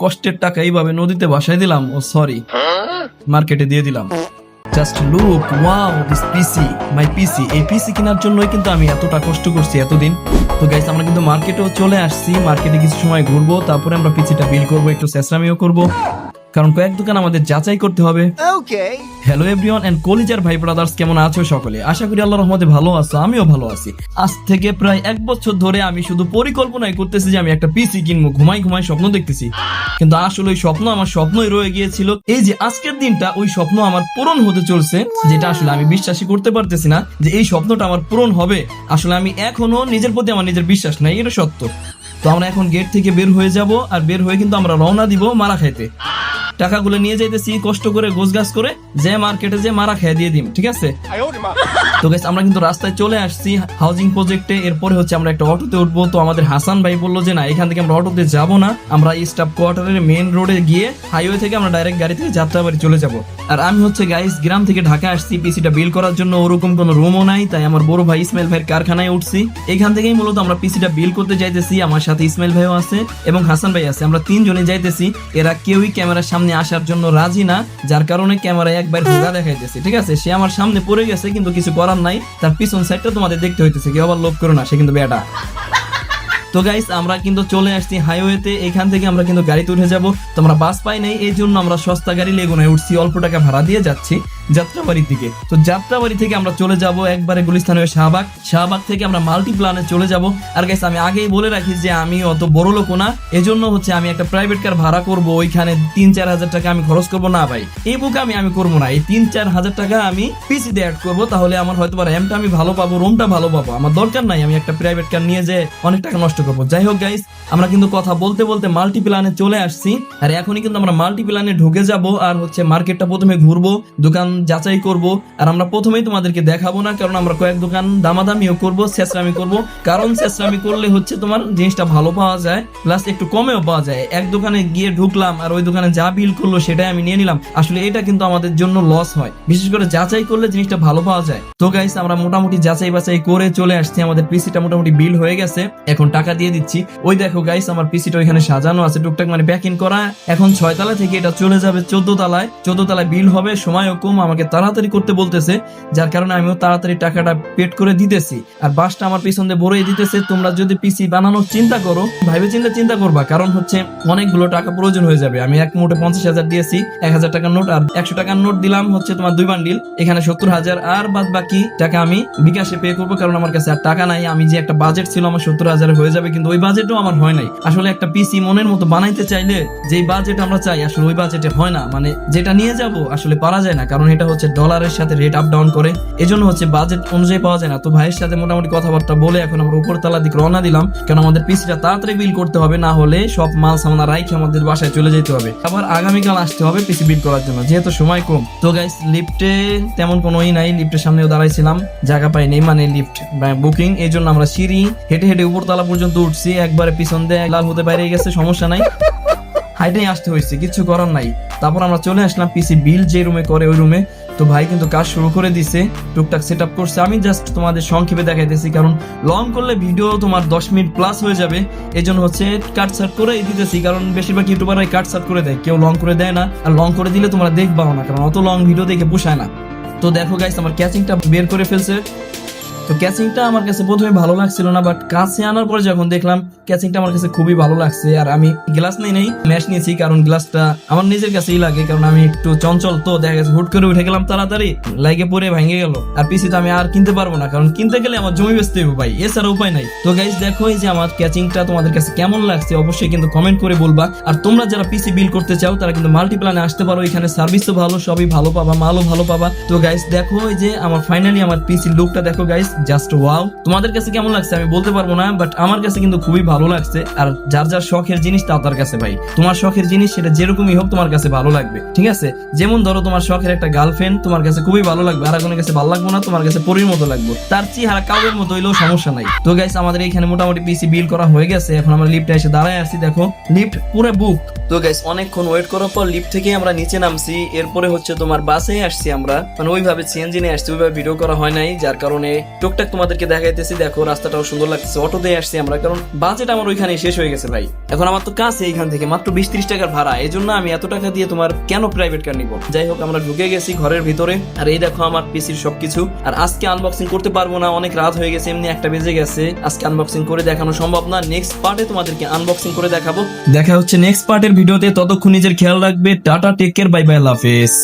কষ্টের টাকা এইভাবে নদীতে ভাসাই দিলাম। ও সরি মার্কেটে দিয়ে দিলাম। Just look wow this PC my PC এই পিসি কেনার জন্যই কিন্তু আমি এতটা কষ্ট করছি এতদিন। তো গাইস আমরা কিন্তু মার্কেটেও চলে আসছি। মার্কেটে কিছু সময় ঘুরবো, তারপরে আমরা পিসিটা বিল করব, একটু স্যাসরামিও করব। কারণ কয়েক দোকান আমাদের যাচাই করতে হবে। হ্যালো এভরিওয়ান এন্ড কলিজার ভাই ব্রাদার্স কেমন আছো সকলে? আশা করি আল্লাহর রহমতে ভালো আছো আমিও ভালো আছি। আজ থেকে প্রায় এক বছর ধরে আমি শুধু পরিকল্পনাই করতেছি যে আমি একটা পিসি কিনবো ঘুমাই ঘুমাই স্বপ্ন দেখতেছি। কিন্তু আসলে ওই স্বপ্ন আমার স্বপ্নই রয়ে গিয়েছিল। এই যে আজকের দিনটা ওই স্বপ্ন আমার পূরণ হতে চলছে যেটা আসলে আমি বিশ্বাসই করতে পারতেছি না যে এই স্বপ্নটা আমার পূরণ হবে। আসলে আমি এখনও নিজের প্রতি আমার নিজের বিশ্বাস নাই এটা সত্য। তো আমরা এখন গেট থেকে বের হয়ে যাব আর বের হয়ে কিন্তু আমরা রওনা দিব মারা খাইতে। টাকাগুলো নিয়ে যাইতেছি কষ্ট করে গোছগাছ করে যে মার্কেটে যে মারা খেয়ে দিয়ে দিম ঠিক আছে? তো গাইস আমরা কিন্তু রাস্তায় চলে আসছি হাউজিং প্রজেক্টে এরপরে হচ্ছে আমরা একটা অটোতে উঠবো। তো আমাদের হাসান ভাই বলল যে না এখান থেকে আমরা অটোতে যাব না। আমরা স্টাফ কোয়ার্টারের মেন রোডে গিয়ে হাইওয়ে থেকে আমরা ডাইরেক্ট গাড়ি থেকে যাত্রাবাড়ি চলে যাব। আর আমি হচ্ছে গাইস গ্রাম থেকে ঢাকা আসছি। পিসিটা বিল করার জন্য ওরকম কোনো রুমও নাই তাই আমার বড় ভাই ইসমাইল ভাইয়ের কারখানায় উঠছি। এখান থেকেই মূলত আমরা পিসিটা বিল করতে যাইতেছি। আমার সাথে ইসমাইল ভাইও আছে এবং হাসান ভাই আছে। আমরা তিনজনে যাইতেছি। এরা কেউই ক্যামেরার সামনে আসার জন্য রাজি না, যার কারণে ক্যামেরায় একবার ঢোকা দেখাইতেছে। ঠিক আছে? সে আমার সামনে পড়ে গেছে, কিন্তু কিছু করার নাই। তার পিছন সাইডটা তোমাদের দেখতে হইতেছে, কেউ আবার লোভ করো না, সে কিন্তু বেটা। তো গাইস আমরা কিন্তু চলে আসছি হাইওয়েতে এখান থেকে আমরা কিন্তু গাড়ি তুলে যাব। তোমরা বাস পাই নাই, এই জন্য আমরা সস্তা গাড়ি লেগুনায় উঠছি, অল্প টাকা ভাড়া দিয়ে যাচ্ছি। যাত্রাবাড়ির দিকে। তো যাত্রাবাড়ি থেকে আমরা চলে যাব একবারে গুলিস্তান হয়ে শাহবাগ। শাহবাগ থেকে আমরা মাল্টি প্লানে চলে যাব। আর গাইস আমি আগেই বলে রাখি যে আমি অত বড় লোক না। এজন্য হচ্ছে আমি একটা প্রাইভেট কার ভাড়া করব। ওইখানে তিন চার হাজার টাকা আমি খরচ করব। না ভাই, এই বুকে আমি আমি করব না। এই তিন চার হাজার টাকা আমি পিসি দিয়ে অ্যাড করব। তাহলে আমার হয়তো বা র্যামটা আমি ভালো পাবো রুমটা ভালো পাবো। আমার দরকার নাই আমি একটা প্রাইভেট কার নিয়ে যে অনেক টাকা নষ্ট করব। যাই হোক গাইস আমরা কিন্তু কথা বলতে বলতে মাল্টি প্ল্যানে চলে আসছি। আর এখনই কিন্তু আমরা মাল্টি প্ল্যানে ঢুকে যাব। আর হচ্ছে মার্কেটটা প্রথমে ঘুরবো। দোকান যাচাই করব আর আমরা প্রথমেই তোমাদেরকে দেখাবো না, কারণ আমরা কয়েক দোকান দামাদামিও করব, শেষরামি করব। কারণ শেষরামি করলে হচ্ছে তোমার জিনিসটা ভালো পাওয়া যায় প্লাস একটু কমেও পাওয়া যায়। এক দোকানে গিয়ে ঢুকলাম আর ওই দোকানে যা বিল করল সেটাই আমি নিয়ে নিলাম। আসলে এটা কিন্তু আমাদের জন্য লস হয়। বিশেষ করে যাচাই করলে জিনিসটা ভালো পাওয়া যায়। তো গাইস আমরা মোটামুটি যাচাই বাছাই করে চলে আসছি। আমাদের পিসিটা মোটামুটি বিল হয়ে গেছে। এখন টাকা দিয়ে দিচ্ছি। ওই দেখো গাইস আমার পিসিটা ওইখানে সাজানো আছে। টুকটাক মানে ইন করা। এখন ছয় তলা থেকে এটা চলে যাবে চোদ্দ তলায়। চোদ্দ তলায় বিল হবে, সময়ও কম আমাকে তাড়াতাড়ি করতে বলতেছে, যার কারণে আমিও তাড়াতাড়ি টাকাটা পেড করে দিতেছি। আর বাসটা আমার পিছন দিয়ে বড়ই দিতেছে, তোমরা যদি পিসি বানানোর চিন্তা করো ভাইবে চিন্তা চিন্তা করবা, কারণ হচ্ছে অনেকগুলো টাকা প্রয়োজন হয়ে যাবে। আমি এক মোটে পঞ্চাশ হাজার দিয়েছি, এক হাজার টাকার নোট, আর একশো টাকার নোট দিলাম হচ্ছে তোমার দুই বান্ডিল, এখানে সত্তর হাজার, আর বাদ বাকি টাকা আমি বিকাশে পে করব, কারণ আমার কাছে আর টাকা নাই। আমি যে একটা বাজেট ছিল আমার সত্তর হাজার হয়ে যাবে, কিন্তু ওই বাজেটও আমার হয় নাই। আসলে একটা পিসি মনের মতো বানাইতে চাইলে যেই বাজেট আমরা চাই, আসলে ওই বাজেটে হয় না। মানে যেটা নিয়ে যাব, আসলে পারা যায় না, কারণ এটা হচ্ছে ডলারের সাথে রেট আপ ডাউন করে। এজন্য হচ্ছে বাজেট অনুযায়ী পাওয়া যায় না। তো ভাইয়ের সাথে মোটামুটি কথাবার্তা বলে এখন আমরা উপর তলার দিকে রওনা দিলাম। কারণ আমাদের পিসিটা তাড়াতাড়ি বিল করতে হবে, না হলে সব মাল সামানা রাইখে আমাদের বাসায় চলে যেতে হবে। আবার আগামীকাল আসতে হবে পিসি বিল করার জন্য, যেহেতু সময় কম। তো গাইস লিফটে তেমন কোনো ই নাই। লিফটের সামনেও দাঁড়াইছিলাম। জায়গা পাই নেই মানে লিফট বুকিং এই জন্য আমরা সিঁড়ি হেঁটে হেঁটে উপরতলা পর্যন্ত উঠছি। একবারে পিছন দিয়ে লাল হতে বাইরে গেছে, সমস্যা নাই। হাইটেই আসতে হয়েছে, কিছু করার নাই। তারপর আমরা চলে আসলাম পিসি বিল যে রুমে করে, ওই রুমে তো ভাই কিন্তু কাজ শুরু করে দিছে, টুকটাক সেট আপ করছে। আমি জাস্ট তোমাদের সংক্ষেপে দেখাইতেছি, কারণ লং করলে ভিডিও তোমার দশ মিনিট প্লাস হয়ে যাবে। এই জন্য হচ্ছে কাট সাট করে দিতেছি, কারণ বেশিরভাগ ইউটিউবাররাই কাট সাট করে দেয়। কেউ লং করে দেয় না, আর লং করে দিলে তোমরা দেখবাও না, কারণ অত লং ভিডিও দেখে পোষায় না। তো দেখো গাইস আমার ক্যাচিংটা বের করে ফেলছে। তো ক্যাচিংটা আমার কাছে প্রথমে ভালো লাগছিল না বাট কাছে আনার পরে যখন দেখলাম ক্যাচিংটা আমার কাছে খুবই ভালো লাগছে, আর আমি গ্লাস নেই নেই ম্যাশ নিয়েছি, কারণ গ্লাসটা আমার নিজের কাছেই লাগে, কারণ আমি একটু চঞ্চল, তো দেখা গেছে হুট করে উঠে গেলাম তাড়াতাড়ি, লাগে পরে ভেঙে গেল, আর পিসি তো আমি আর কিনতে পারব না, কারণ কিনতে গেলে আমার জমি বেচতে হবে ভাই, এছাড়া উপায় নাই। তো গাইজ দেখো এই যে আমার ক্যাচিংটা তোমাদের কাছে কেমন লাগছে, অবশ্যই কিন্তু কমেন্ট করে বলবা, আর তোমরা যারা পিসি বিল করতে চাও, তারা কিন্তু মাল্টিপ্লানে আসতে পারো, এখানে সার্ভিসও ভালো, সবই ভালো পাবা, মালও ভালো পাবা। তো গাইস দেখো এই যে আমার ফাইনালি আমার পিসি লুকটা দেখো গাইস জাস্ট ওয়াও তোমাদের কাছে কেমন লাগছে আমি বলতে পারব না বাট আমার কাছে কিন্তু খুবই ভালো লাগছে, আর যার যার শখের জিনিস তা তার কাছে ভাই। তোমার শখের জিনিস সেটা যেরকমই হোক তোমার কাছে ভালো লাগবে, ঠিক আছে? যেমন ধরো তোমার শখের একটা গার্লফ্রেন্ড তোমার কাছে খুবই ভালো লাগবে, আর একজনের কাছে ভালো লাগবে না, তোমার কাছে পরির মতো লাগবে। তার চেহারা কাউয়ের মতো হইলেও সমস্যা নাই। তো গাইস আমাদের এখানে মোটামুটি পিসি বিল করা হয়ে গেছে, এখন আমরা লিফটে এসে দাঁড়ায় আছি, দেখো। লিফট পুরো বুক তো গাইস অনেকক্ষণ ওয়েট করার পর লিফট থেকে আমরা নিচে নামছি, এরপরে হচ্ছে তোমার বাসে আসছি আমরা। মানে ওইভাবে সিএনজি নিয়ে আসছি, ওইভাবে ভিডিও করা হয় নাই, যার কারণে টুকটাক তোমাদেরকে দেখাইতেছি, দেখো রাস্তাটাও সুন্দর লাগছে অটো দিয়ে আসছি আমরা, কারণ বাজেট আমার ওইখানে শেষ হয়ে গেছে ভাই। এখন আমার তো কাছে এইখান থেকে মাত্র বিশ ত্রিশ টাকার ভাড়া এই জন্য আমি এত টাকা দিয়ে তোমার কেন প্রাইভেট কার নিব? যাই হোক, আমরা ঢুকে গেছি ঘরের ভিতরে, আর এই দেখো আমার পিসির সবকিছু। আর আজকে আনবক্সিং করতে পারব না, অনেক রাত হয়ে গেছে, এমনি একটা বেজে গেছে। আজকে আনবক্সিং করে দেখানো সম্ভব না নেক্সট পার্টে তোমাদেরকে আনবক্সিং করে দেখাবো। দেখা হচ্ছে নেক্সট পার্টের ভিডিওতে, ততক্ষণ নিজের খেয়াল রাখবে, tata take care bye bye লাফেস